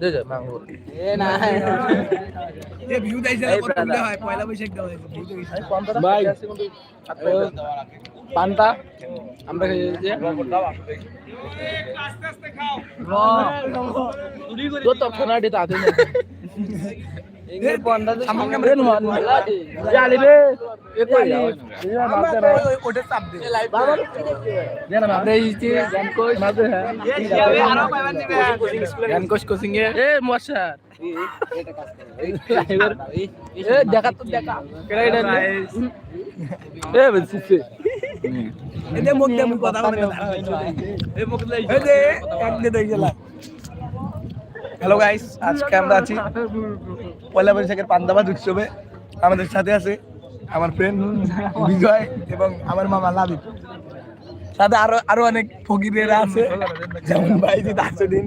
দে দে মাংস। এ না। A view দেইছে কত brother. হয় পয়লা বৈশাখ ভিউ ভাই। পান্তা। আমরা খেয়েছি তো তো খানা দিতে আতে না ইংরেজ পান্তা তো সামনে মান মান আমরা এই হ্যাঁ দেখা তো দেখা এতে মুখ দে মুখ কথা বলে এ মুখ লাই এক দে গেলা হ্যালো গাইস আজকে আমরা আছি পয়লা বৈশাখের পান্দাবাদ উৎসবে আমাদের সাথে আছে আমার ফ্রেন্ড বিজয় এবং আমার মামা লাবিব। সাথে আরও আরও অনেক ফকিরেরা আছে। যেমন বাইজিৎ আসুদ্দিন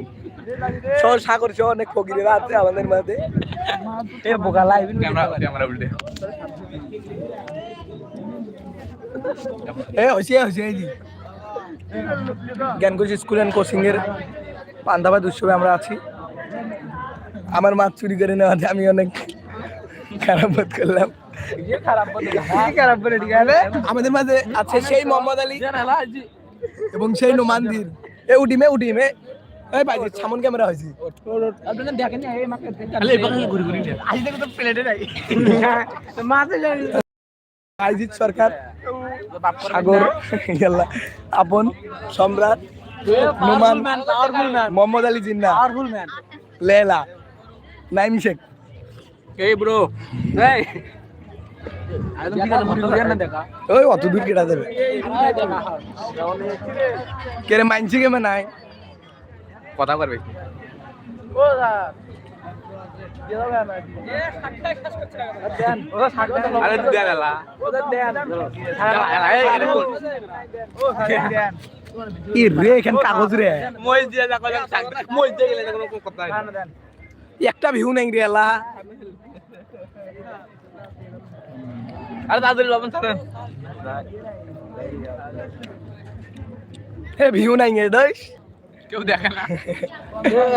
সহ সাগর সহ অনেক ফকিরেরা আছে আমাদের মাঝে। এ বোকা লাইভ। এ হইছে হইছে এই জি জ্ঞানকোষ স্কুল অ্যান্ড কোচিং এর পান্দাবাদ উৎসবে আমরা আছি। আমার মাছ চুরি করে নেওয়াতে আমি অনেক খারাপ বোধ করলাম। আছে আমাদের মাঝে আছে সেই মোহাম্মদ আলী এবং সেই নোমানদির। এ উঠিমে উঠিমে এই ভাই সামন ক্যামেরা হয়েছে। আপনারা দেখেন এই মাকে খালি এবার ঘুরি ঘুরি আজ থেকে তো প্লেটে নাই। মাঝে আইজিৎ সরকার। সাগর ইয়াল্লা আপন সম্রাট নোমান মোহাম্মদ আলী জিন্না লেলা নাইম শেখ। এই ব্রো। এই। ওই অত দূর কেটা দেবে কেরে মাইনছি কেমন নাই কথা কাগজ রে একটা ভিউ নাই রে আরে তাড়াতাড়ি লবণ ছাড়েন হে ভিউ নাই দইস কেউ দেখে না।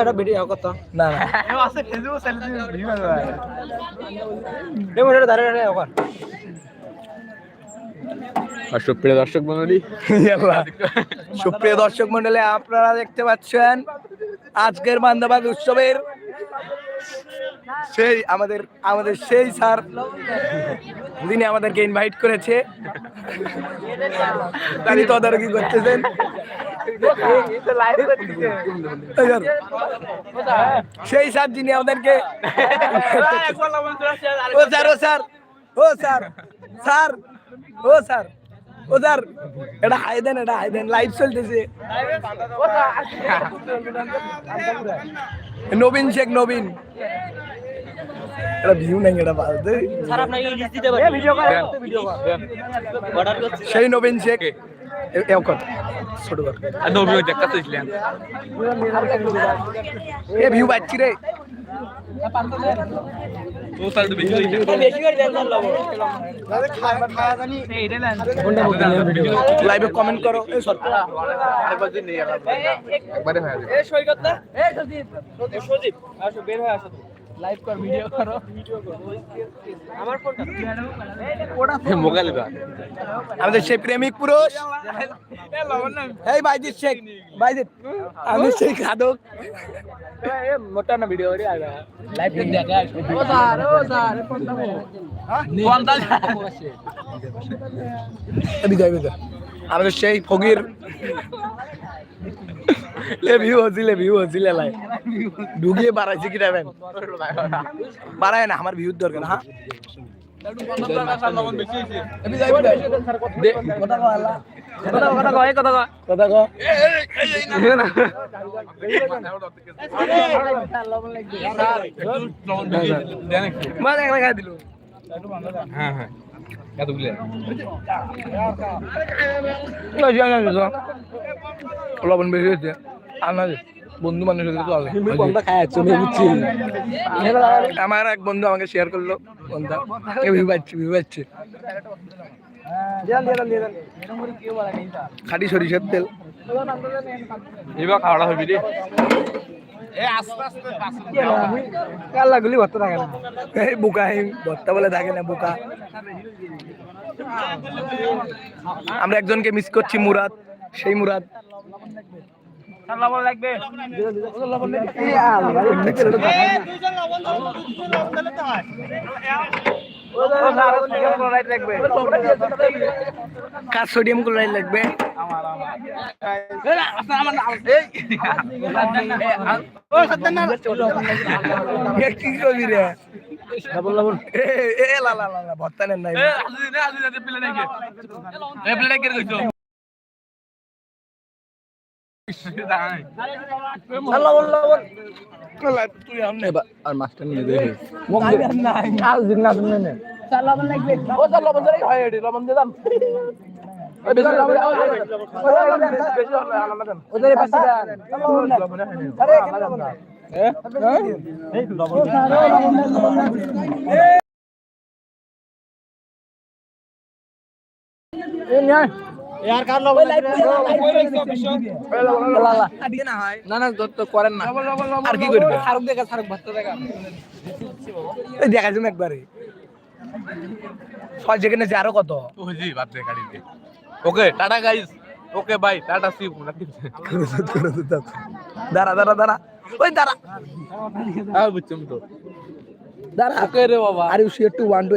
এটা ভিডিও কথা না। না আছে ফেসবুক সেলফি ভিউ ওখান। সুপ্রিয় দর্শক মন্ডলী? সুপ্রিয় দর্শক মন্ডলী আপনারা দেখতে পাচ্ছেন আজকের বান্দাবাদ উৎসবের সেই আমাদের আমাদের সেই স্যার যিনি আমাদেরকে ইনভাইট করেছে। তিনি তদারকি করতেছেন। সেই স্যার যিনি আমাদেরকে ও স্যার ও স্যার ও স্যার স্যার, ও স্যার। ও স্যার এটা হাই দেন এটা হাই দেন লাইভ চলতেছে। নবীন শেখ নবীন। এটা ভিউ নাই এটা বাদ স্যার আপনাকে ইংলিশ দিতে পারি ভিডিও কর ভিডিও কর। অর্ডার করছি। সেই নবীন শেখ। এ- এও কর ছোট কর। আর এ ভিউ পাচ্ছি রে। লাইভে কমেন্ট করো। একবারে হয়ে সজীব। আসো বের হয়ে আসো লাইভ কর ভিডিও করো। ভিডিও করো। আমার ফোনটা মোবাইল দা আমাদের সেই প্রেমিক পুরুষ। এই বাইজিৎ শেখ বাইজিৎ। আমি সেই খাদক মোটা না ভিডিও আগে লাইভ দেখ দেখা ও স্যার ও স্যার ফোনটা ফোনটা বিজয় বিজয় আমাদের সেই ফকির। লে ভিউ হচ্ছিল ভিউ হচ্ছিল লাই ঢুকিয়ে বাড়াইছে কি টাইমেন বাড়ায় না আমার ভিউর দরকার হ্যাঁ? দিল হ্যাঁ হ্যাঁ এতগুলো লবণ বেশি হয়েছে। আর না যে, বন্ধু মানুষ আমার এক বন্ধু আমাকে শেয়ার করল বন্ধু। ভিউ পাচ্ছি ভিউ পাচ্ছি খাটি সরিষার তেল। এবার খাওয়া হবি রে। কাল্লাগুলি ভর্তা থাকে না। এই বুকা এই ভর্তা বলে থাকে না বুকা। আমরা একজনকে মিস করছি মুরাদ সেই মুরাদ। লবণ লাগবে। কার সোডিয়াম ক্লোরাইড লাগবে। এ কি করবি রে? এ এ লা লা লা লা ভর্তা নেন নাই। তুই আমনে আর মাছটা নিয়ে দেখে কাল দিন না। তুমি নে লবণ লাগবে ও স্যার লবণ ধরে হয় এটি লবণ আলাদা দেন ওদের পাশে দেন আরে হ্যাঁ এই লবণ না না যত করেন না। আর কি করবে? শাহরুখ দেখা শাহরুখ ভর্তা দেখা। এই দেখা যাবে একবারে। ছয় যেখানে যে আরও কত? ওজি বাদ দে গাড়ি okay tata guys okay bye tata C দাঁড়া দাঁড়া দাঁড়া। ওই দাঁড়া। হ্যাঁ বুঝছি তো। দাঁড়া। ওকে রে বাবা। Are you sure two one two